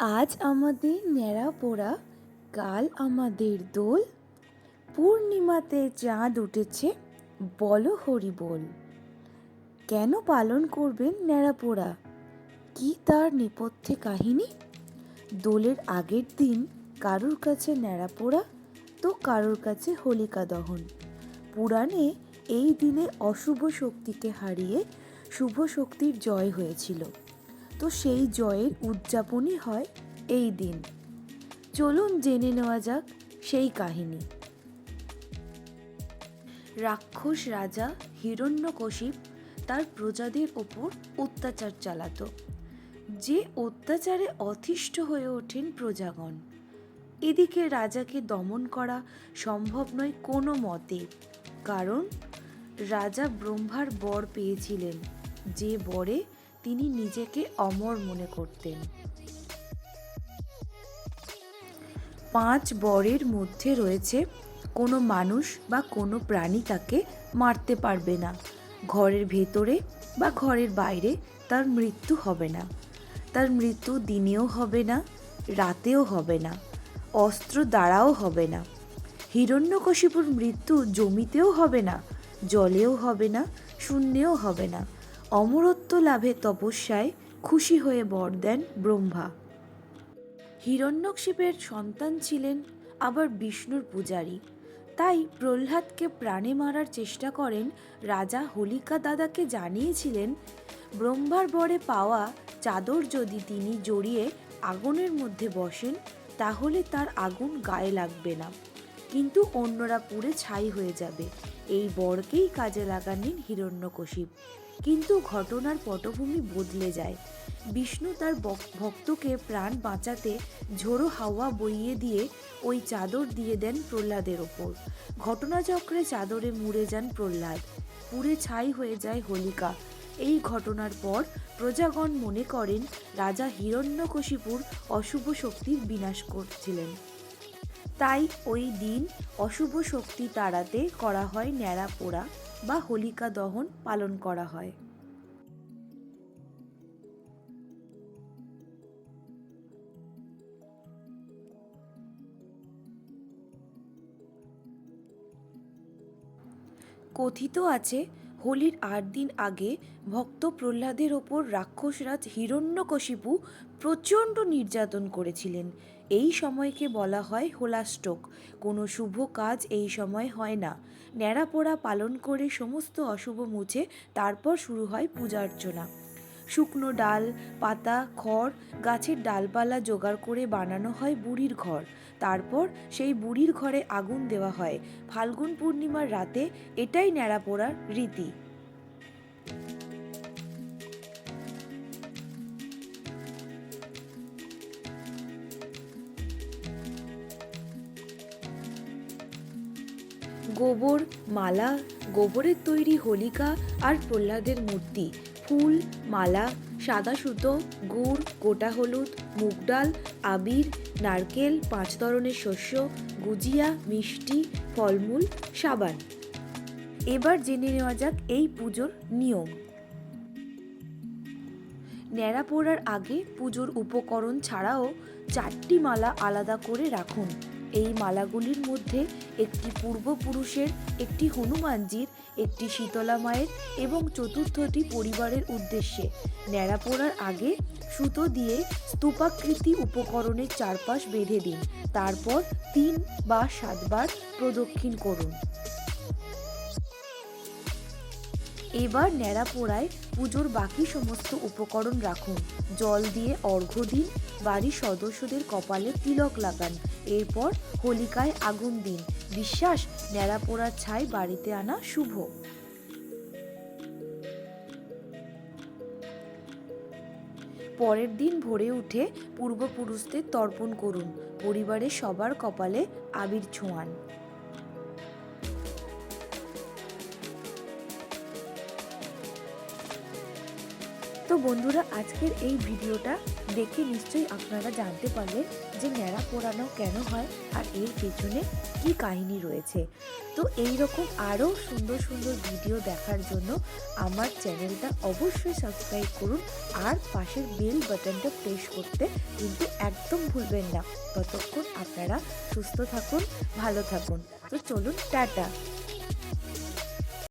আজ আমাদের ন্যাড়া পোড়া, কাল আমাদের দোল। পূর্ণিমাতে চাঁদ উঠেছে, বলো হরি বল। কেন পালন করবেন ন্যাড়া পোড়া? কি তার নেপথ্যে কাহিনী? দোলের আগের দিন কারুর কাছে ন্যাড়া পোড়া, তো কারুর কাছে হোলিকা দহন। পুরাণে এই দিনে অশুভ শক্তিকে হারিয়ে শুভ শক্তির জয় হয়েছিল। তো সেই জয়ের উদযাপনই হয় এই দিন। চলুন জেনে নেওয়া যাক সেই কাহিনী। রাক্ষস রাজা হিরণ্যকশিপ তার প্রজাদের ওপর অত্যাচার চালাতো। যে অত্যাচারে অতিষ্ঠ হয়ে ওঠেন প্রজাগণ। এদিকে রাজাকে দমন করা সম্ভব নয় কোনো মতে, কারণ রাজা ব্রহ্মার বর পেয়েছিলেন। যে বরে তিনি নিজেকে অমর মনে করতেন। পাঁচ বরের মধ্যে রয়েছে কোনো মানুষ বা কোনো প্রাণী তাকে মারতে পারবে না। ঘরের ভেতরে বা ঘরের বাইরে তার মৃত্যু হবে না। তার মৃত্যু দিনেও হবে না, রাতেও হবে না, অস্ত্র দ্বারাও হবে না। হিরণ্যকশিপুর মৃত্যু জমিতেও হবে না, জলেও হবে না, শূন্যেও হবে না। অমরত্ব লাভে তপস্যায় খুশি হয়ে বর দেন ব্রহ্মা। হিরণ্যকশিপের সন্তান ছিলেন আবার বিষ্ণুর পূজারী। তাই প্রহ্লাদকে প্রাণে মারার চেষ্টা করেন রাজা হোলিকা দাদাকে জানিয়েছিলেন, ব্রহ্মার বরে পাওয়া চাদর যদি তিনি জড়িয়ে আগুনের মধ্যে বসেন, তাহলে তার আগুন গায়ে লাগবে না। কিন্তু অন্যরা পুড়ে ছাই হয়ে যাবে। এই বরকেই কাজে লাগানেন হিরণ্যকশিপ। কিন্তু ঘটনার পটভূমি বদলে যায়। বিষ্ণু তার ভক্তকে প্রাণ বাঁচাতে ঝোড়ো হাওয়া বইয়ে দিয়ে ওই চাদর দিয়ে দেন প্রহ্লাদের ওপর। ঘটনাচক্রে চাদরে মুড়ে যান প্রহ্লাদ। পুড়ে ছাই হয়ে যায় হোলিকা। এই ঘটনার পর প্রজাগণ মনে করেন রাজা হিরণ্যকশিপুর অশুভ শক্তির বিনাশ করছিলেন। তাই ওই দিন অশুভ শক্তি তাড়াতে করা হয় ন্যাড়া পোড়া বা হোলিকা দহন পালন করা হয়। কথিত আছে হোলির আট দিন আগে ভক্ত প্রহ্লাদের ওপর রাক্ষসরাজ হিরণ্যকশিপু প্রচণ্ড নির্যাতন করেছিলেন। এই সময়কে বলা হয় হোলাষ্টক। কোনো শুভ কাজ এই সময় হয় না। ন্যাড়াপোড়া পালন করে সমস্ত অশুভ মুছে তারপর শুরু হয় পূজা অর্চনা শুকনো ডাল, পাতা, খড়, গাছের ডালপালা জোগাড় করে বানানো হয় বুড়ির ঘর। তারপর সেই বুড়ির ঘরে আগুন দেওয়া হয়। ফাল্গুন পূর্ণিমার রাতে এটাই ন্যাড়া পোড়ার রীতি। গোবর, মালা, গোবরের তৈরি হোলিকা আর প্রহ্লাদের মূর্তি। ফুল, মালা, সাদা সুতো, গুড়, গোটা হলুদ, মুগ ডাল, আবির, নারকেল, পাঁচ ধরনের শস্য, গুজিয়া, মিষ্টি, ফলমূল, সাবান। এবার জেনে নেওয়া যাক এই পুজোর নিয়ম। ন্যাড়া পোড়ার আগে পুজোর উপকরণ ছাড়াও চারটি মালা আলাদা করে রাখুন। এই মালাগুলির মধ্যে একটি পূর্বপুরুষের, একটি হনুমানজির, একটি শীতলা মায়ের এবং চতুর্থটি পরিবারের উদ্দেশ্যে ন্যাড়া পড়ার আগে সুতো দিয়ে স্তূপাকৃতি উপকরণের চারপাশ বেঁধে দিন। তারপর তিন বা সাতবার প্রদক্ষিণ করুন। এবার ন্যাড়া পোড়ায় পুজোর বাকি সমস্ত উপকরণ রাখুন। জল দিয়ে অর্ঘ্য দিন, বাড়ির সদস্যদের কপালে তিলক লাগান। এরপর হোলিকায় আগুন দিন। বিশ্বাস ন্যাড়া পোড়ার ছাই বাড়িতে আনা শুভ। পরের দিন ভোরে উঠে পূর্বপুরুষদের তর্পণ করুন। পরিবারের সবার কপালে আবির ছোঁয়ান। তো বন্ধুরা, আজকের এই ভিডিওটা দেখে নিশ্চয়ই আপনারা জানতে পারলেন যে ন্যাড়া পোড়ানো কেন হয় আর এর পেছনে কি কাহিনী রয়েছে। তো এই রকম আরও সুন্দর সুন্দর ভিডিও দেখার জন্য আমার চ্যানেলটা অবশ্যই সাবস্ক্রাইব করুন আর পাশের বেল বাটনটা প্রেস করতে কিন্তু একদম ভুলবেন না। ততক্ষণ আপনারা সুস্থ থাকুন, ভালো থাকুন। তো চলুন, টাটা।